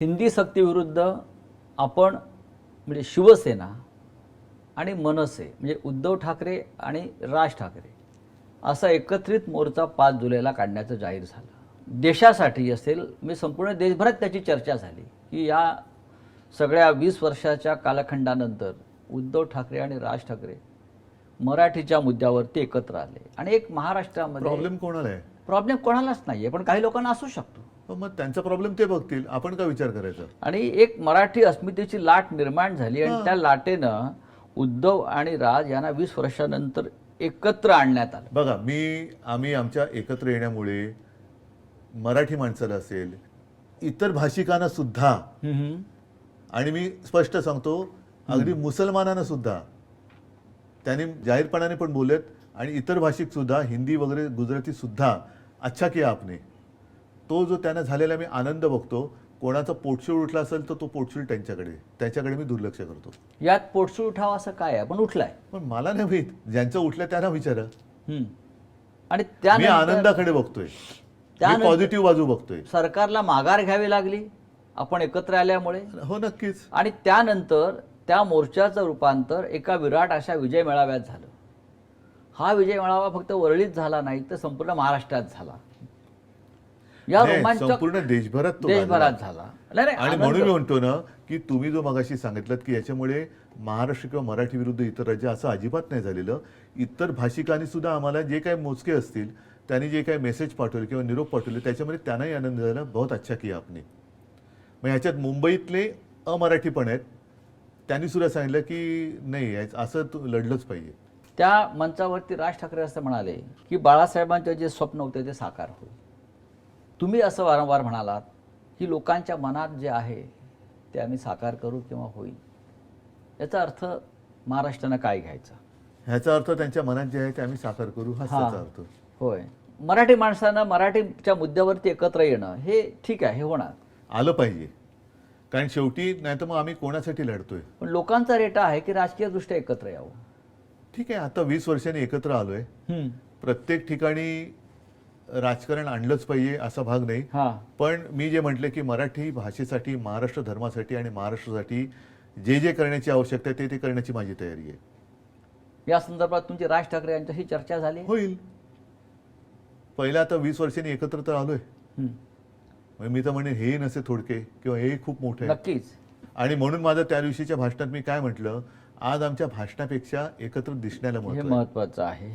हिंदी सक्तीविरुद्ध आपण म्हणजे शिवसेना आणि मनसे म्हणजे उद्धव ठाकरे आणि राज ठाकरे असा एकत्रित मोर्चा पाच जुलैला काढण्याचं जाहीर झालं. देशासाठी असेल म्हणजे संपूर्ण देशभरात त्याची चर्चा झाली की या सगळ्या वीस वर्षाच्या कालखंडानंतर उद्धव ठाकरे आणि राज ठाकरे मराठीच्या मुद्द्यावरती एकत्र आले. आणि एक महाराष्ट्रामध्ये प्रॉब्लेम कोणाला आहे? प्रॉब्लेम कोणालाच नाही आहे पण काही लोकांना असू शकतो. मग त्यांचा प्रॉब्लेम ते बघतील. आपण का विचार करायचा? आणि एक मराठी अस्मितेची लाट निर्माण झाली आणि त्या लाटेनं उद्धव आणि राज यांना वीस वर्षानंतर एकत्र आणण्यात आलं. बघा मी आम्ही आमच्या एकत्र येण्यामुळे मराठी माणसाला असेल इतर भाषिकांना सुद्धा आणि मी स्पष्ट सांगतो अगदी मुसलमानांना सुद्धा त्यांनी जाहीरपणाने पण बोलत आणि इतर भाषिक सुद्धा हिंदी वगैरे गुजराती सुद्धा अच्छा किया आपने. तो जो त्यांना झालेला मी आनंद बघतो कोणाचा पोटशूळ उठला असेल तर तो पोटशूळ त्यांच्याकडे. त्याच्याकडे मी दुर्लक्ष करतो. यात पोटसूळ उठावा असं काय आहे? पण उठलाय. पण मला नाही माहीत. ज्यांचं उठलं त्यांना विचारा. हम्म. आणि मी आनंदाकडे बघतोय. त्यानंतर- पॉझिटिव्ह बाजू बघतोय. सरकारला माघार घ्यावी लागली. आपण एकत्र आल्यामुळे. हो नक्कीच. आणि त्यानंतर त्या मोर्चाचं रूपांतर एका विराट अशा विजय मेळाव्यात झालं. हा विजय मेळावा फक्त वरळीत झाला नाही तर संपूर्ण महाराष्ट्रात झाला. या नाही, रोमांचक संपूर्ण देशभरात तो देशभरात. झाला. नाही, नाही, आणि आनंद- म्हणून मी म्हणतो ना की तुम्ही जो मगाशी सांगितलं की याच्यामुळे महाराष्ट्र किंवा मराठी विरुद्ध इतर राज्य असं अजिबात नाही झालेलं इतर भाषिकांनी सुद्धा आम्हाला जे काही मोजके असतील त्यांनी जे काही मेसेज पाठवले किंवा निरोप पाठवले त्याच्यामध्ये त्यांनाही आनंद झाला. बहुत अच्छा किया आपने. मग ह्याच्यात मुंबईतले अमराठी पण आहेत. त्यांनी सुद्धा सांगितलं की नाही याच- असं तू लढलंच पाहिजे. त्या मंचावरती राज ठाकरे असं म्हणाले की बाळासाहेबांचे जे स्वप्न होते ते साकार होईल. तुम्ही असं वारंवार म्हणालात की लोकांच्या मनात जे आहे ते आम्ही साकार करू किंवा होईल. याचा अर्थ महाराष्ट्रानं काय घ्यायचा? ह्याचा अर्थ त्यांच्या मनात जे आहे ते आम्ही साकार करू हा. त्याचा अर्थ. होय. मराठी माणसानं मराठीच्या मुद्द्यावरती एकत्र येणं हे ठीक आहे हे होणार. आलं पाहिजे. कारण शेवटी नाही तर मग आम्ही कोणासाठी लढतोय? पण लोकांचा रेटा आहे की राजकीयदृष्ट्या एकत्र यावं? ठीक आहे आता वीस वर्षांनी एकत्र आलोय. प्रत्येक ठिकाणी राजकारण आणलंच पाहिजे असा भाग नाही. पण मी जे म्हटलं की मराठी भाषेसाठी महाराष्ट्र धर्मासाठी आणि महाराष्ट्रासाठी जे जे करण्याची आवश्यकता आहे ते ते करण्याची माझी तयारी आहे. या संदर्भात तुमची राज ठाकरे यांच्याशी चर्चा झाली? होईल. पहिला आता वीस वर्षांनी एकत्र तर आलोय. मी तर म्हणे हे नसे थोडके किंवा हे खूप मोठे नक्कीच. आणि म्हणून माझं त्या दिवशीच्या भाषणात मी काय म्हटलं आज आमच्या भाषणापेक्षा एकत्र दिसण्याला. महत्वाचं आहे.